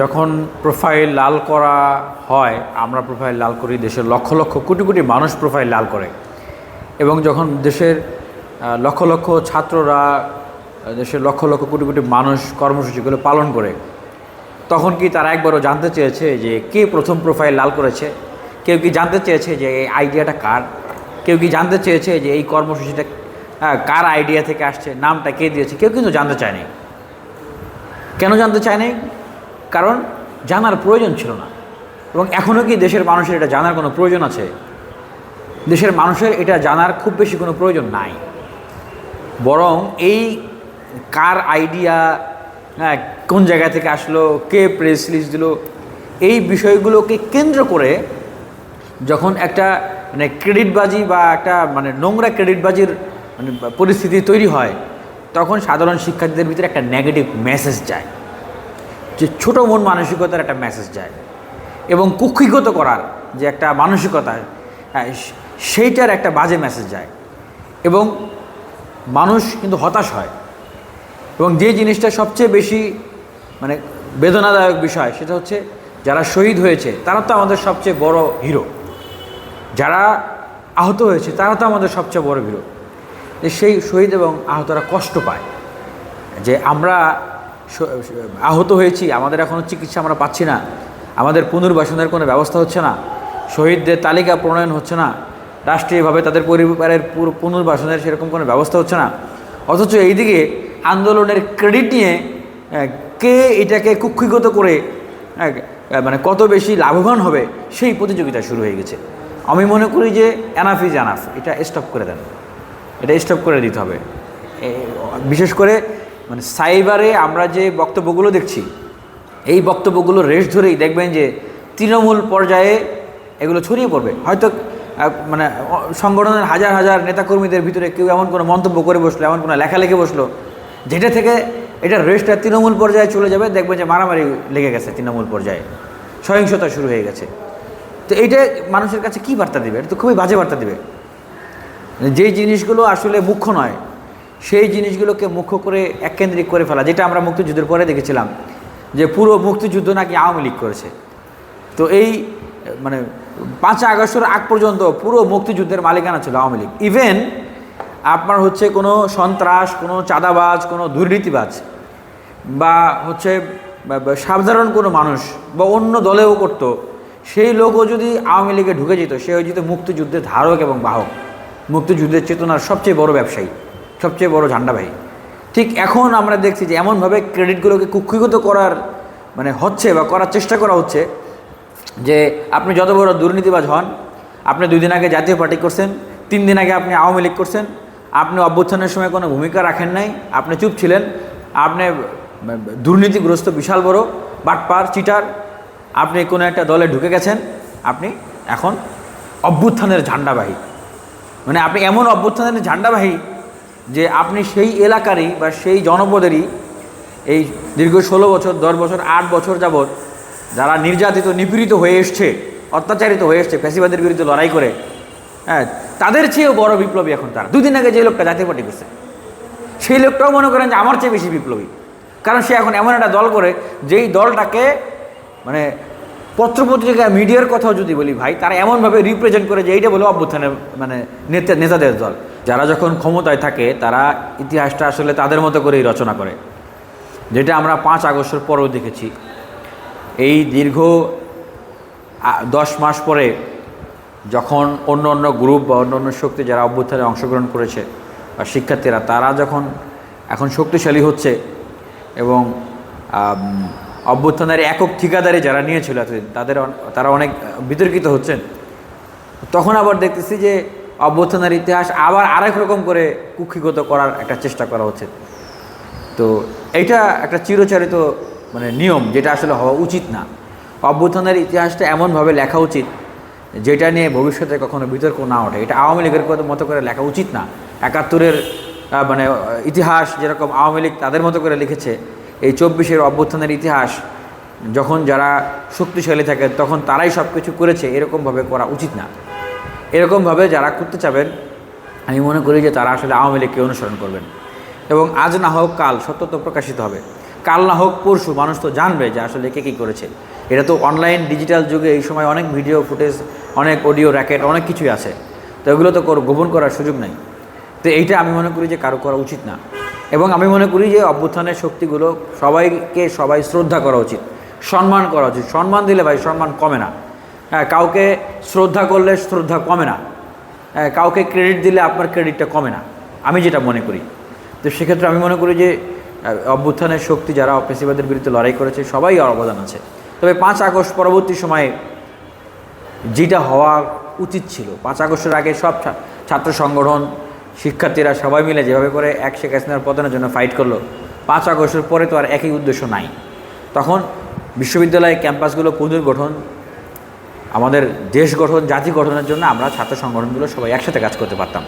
যখন প্রোফাইল লাল করা হয়, আমরা প্রোফাইল লাল করি, দেশের লক্ষ লক্ষ, কোটি কোটি মানুষ প্রোফাইল লাল করে। এবং যখন দেশের লক্ষ লক্ষ ছাত্ররা দেশের লক্ষ লক্ষ, কোটি কোটি মানুষ কর্মসূচিগুলো পালন করে, তখন কি তারা একবারও জানতে চেয়েছে যে কে প্রথম প্রোফাইল লাল করেছে? কেউ কি জানতে চেয়েছে যে এই আইডিয়াটা কার? কেউ কি জানতে চেয়েছে যে এই কর্মসূচিটা কার আইডিয়া থেকে আসছে? নামটা কে দিয়েছে? কেউ কিন্তু জানতে চায়নি। কেন জানতে চায়নি? কারণ জানার প্রয়োজন ছিল না। এবং এখনও কি দেশের মানুষের এটা জানার কোনো প্রয়োজন আছে? দেশের মানুষের এটা জানার খুব বেশি কোনো প্রয়োজন নাই। বরং এই কার আইডিয়া হ্যাঁ কোন জায়গা থেকে আসলো, কে প্রেস লিস্ট দিল, এই বিষয়গুলোকে কেন্দ্র করে যখন একটা মানে ক্রেডিটবাজি বা একটা মানে নোংরা ক্রেডিটবাজির মানে পরিস্থিতি তৈরি হয়, তখন সাধারণ শিক্ষার্থীদের ভিতরে একটা নেগেটিভ মেসেজ যায়। যে ছোটো মন মানসিকতার একটা মেসেজ যায়। এবং কুক্ষিগত করার যে একটা মানসিকতা হ্যাঁ, সেইটার একটা বাজে মেসেজ যায়। এবং মানুষ কিন্তু হতাশ হয়। এবং যে জিনিসটা সবচেয়ে বেশি মানে বেদনাদায়ক বিষয় সেটা হচ্ছে যারা শহীদ হয়েছে তারা তো আমাদের সবচেয়ে বড় হিরো যারা আহত হয়েছে তারা তো আমাদের সবচেয়ে বড় হিরো সেই শহীদ এবং আহতরা কষ্ট পায়। যে আমরা আহত হয়েছি, আমাদের এখনও চিকিৎসা আমরা পাচ্ছি না, আমাদের পুনর্বাসনের কোনো ব্যবস্থা হচ্ছে না, শহীদদের তালিকা প্রণয়ন হচ্ছে না, রাষ্ট্রীয়ভাবে তাদের পরিবারের পুরো পুনর্বাসনের সেরকম কোনো ব্যবস্থা হচ্ছে না, অথচ এইদিকে আন্দোলনের ক্রেডিট নিয়ে কে এটাকে কুক্ষিগত করে মানে কত বেশি লাভবান হবে, সেই প্রতিযোগিতা শুরু হয়ে গেছে। আমি মনে করি যে এনাফ ইজ এনাফ এটা স্টপ করে দেন, এটা স্টপ করে দিতে হবে। বিশেষ করে মানে সাইবারে আমরা যে বক্তব্যগুলো দেখছি, এই বক্তব্যগুলো রেশ ধরেই দেখবেন যে তৃণমূল পর্যায়ে এগুলো ছড়িয়ে পড়বে। হয়তো মানে সংগঠনের হাজার হাজার নেতাকর্মীদের ভিতরে কেউ এমন কোনো মন্তব্য করে বসল, এমন কোনো লেখা লিখে বসল, যেটা থেকে এটা রেশটা তৃণমূল পর্যায়ে চলে যাবে, দেখবেন যে মারামারি লেগে গেছে তৃণমূল পর্যায়ে। সহিংসতা শুরু হয়ে গেছে। তো এইটা মানুষের কাছে কি বার্তা দেবে? এটা তো খুবই বাজে বার্তা দেবে। যেই জিনিসগুলো আসলে মুখ্য নয় সেই জিনিসগুলোকে মুখ্য করে এককেন্দ্রিক করে ফেলা, যেটা আমরা মুক্তিযুদ্ধের পরে দেখেছিলাম, যে পুরো মুক্তিযুদ্ধ নাকি আওয়ামী লীগ করেছে। তো এই মানে পাঁচ আগস্টের আগ পর্যন্ত পুরো মুক্তিযুদ্ধের মালিকানা ছিল আওয়ামী লীগ। ইভেন আপনার হচ্ছে কোনো সন্ত্রাস, কোনো চাঁদাবাজ, কোনো দুর্নীতিবাজ, বা হচ্ছে সাধারণ কোনো মানুষ, বা অন্য দলেও করত, সেই লোকও যদি আওয়ামী লীগে ঢুকে যেত, সে হয়ে যেত মুক্তিযুদ্ধের ধারক এবং বাহক। মুক্তিযুদ্ধের চেতনার সবচেয়ে বড় ব্যবসায়ী। সবচেয়ে বড় ঝান্ডাবাহী ঠিক এখন আমরা দেখছি যে এমনভাবে ক্রেডিটগুলোকে কুক্ষিগত করার মানে হচ্ছে বা করার চেষ্টা করা হচ্ছে যে আপনি যত বড় দুর্নীতিবাজ হন, আপনি দুই দিন আগে জাতীয় পার্টি করছেন, তিন দিন আগে আপনি আওয়ামী লীগ করছেন, আপনি অভ্যুত্থানের সময় কোনো ভূমিকা রাখেন নাই, আপনি চুপ ছিলেন, আপনি দুর্নীতিগ্রস্ত বিশাল বড়, বাটপার, চিটার, আপনি কোনো একটা দলে ঢুকে গেছেন, আপনি এখন অভ্যুত্থানের ঝান্ডাবাহী মানে আপনি এমন অভ্যুত্থানের ঝান্ডাবাহী যে আপনি সেই এলাকারই বা সেই জনপদেরই এই দীর্ঘ ষোলো বছর, দশ বছর, আট বছর যাবৎ যারা নির্যাতিত, নিপীড়িত হয়ে এসছে, অত্যাচারিত হয়ে এসছে, ফ্যাসিবাদের বিরুদ্ধে লড়াই করে হ্যাঁ তাদের চেয়েও বড় বিপ্লবী এখন তারা। দুদিন আগে যে লোকটা জাতীয় পার্টি করছে, সেই লোকটাও মনে করেন যে আমার চেয়ে বেশি বিপ্লবী। কারণ সে এখন এমন একটা দল করে, যেই দলটাকে মানে পত্রপত্রিকা, মিডিয়ার কথাও যদি বলি ভাই, তারা এমনভাবে রিপ্রেজেন্ট করে যে এইটা বলে অভ্যুত্থানের মানে নেতা, নেতাদের দল। যারা যখন ক্ষমতায় থাকে, তারা ইতিহাসটা আসলে তাদের মতো করেই রচনা করে। যেটা আমরা পাঁচ আগস্টের পরেও দেখেছি। এই দীর্ঘ দশ মাস পরে যখন অন্য অন্য গ্রুপ বা অন্য অন্য শক্তি যারা অভ্যুত্থানে অংশগ্রহণ করেছে বা শিক্ষার্থীরা, তারা যখন এখন শক্তিশালী হচ্ছে এবং অভ্যুত্থানের একক ঠিকাদারি যারা নিয়েছিল তাদের তারা অনেক বিতর্কিত হচ্ছেন। তখন আবার দেখতেছি যে অভ্যুত্থানের ইতিহাস আবার আরেক রকম করে কুক্ষিগত করার একটা চেষ্টা করা হচ্ছে তো এটা একটা চিরচারিত মানে নিয়ম যেটা আসলে হওয়া উচিত না। অভ্যুত্থানের ইতিহাসটা এমনভাবে লেখা উচিত, যেটা নিয়ে ভবিষ্যতে কখনো বিতর্ক না ওঠে। এটা আওয়ামী লীগের মতো করে লেখা উচিত না। একাত্তরের মানে ইতিহাস যেরকম আওয়ামী লীগ তাদের মতো করে লিখেছে, এই চব্বিশের অভ্যুত্থানের ইতিহাস যখন যারা শক্তিশালী থাকে তখন তারাই সব কিছু করেছে, এরকমভাবে করা উচিত না। এরকমভাবে যারা করতে চাবেন, আমি মনে করি যে তারা আসলে আওয়ামী লীগকে অনুসরণ করবেন। এবং আজ না হোক কাল সত্য তো প্রকাশিত হবে। কাল না হোক পরশু মানুষ তো জানবে যে আসলে কে কী করেছে। এটা তো অনলাইন ডিজিটাল যুগে এই সময় অনেক ভিডিও ফুটেজ, অনেক অডিও র্যাকেট, অনেক কিছুই আছে। তো এগুলো তো গোপন করার সুযোগ নেই। তো এইটা আমি মনে করি যে কারও করা উচিত না। এবং আমি মনে করি যে অভ্যুত্থানের শক্তিগুলো সবাইকে সবাই শ্রদ্ধা করা উচিত। সম্মান করা উচিত। সম্মান দিলে ভাই সম্মান কমে না। হ্যাঁ কাউকে শ্রদ্ধা করলে শ্রদ্ধা কমে না। হ্যাঁ, কাউকে ক্রেডিট দিলে আপনার ক্রেডিটটা কমে না। আমি যেটা মনে করি। তো সেক্ষেত্রে আমি মনে করি যে অভ্যুত্থানের শক্তি যারা পেশিবাদের বিরুদ্ধে লড়াই করেছে সবাই অবদান আছে। তবে পাঁচ আগস্ট পরবর্তী সময়ে যেটা হওয়া উচিত ছিল পাঁচ আগস্টের আগে সব ছাত্র সংগঠন শিক্ষার্থীরা সবাই মিলে যেভাবে করে এক শেখ হাসিনার পতনের জন্য ফাইট করল পাঁচ আগস্টের পরে তো আর একই উদ্দেশ্য নাই। তখন বিশ্ববিদ্যালয় ক্যাম্পাসগুলো পুনর্গঠন আমাদের দেশ গঠন জাতি গঠনের জন্য আমরা ছাত্র সংগঠনগুলো সবাই একসাথে কাজ করতে পারতাম।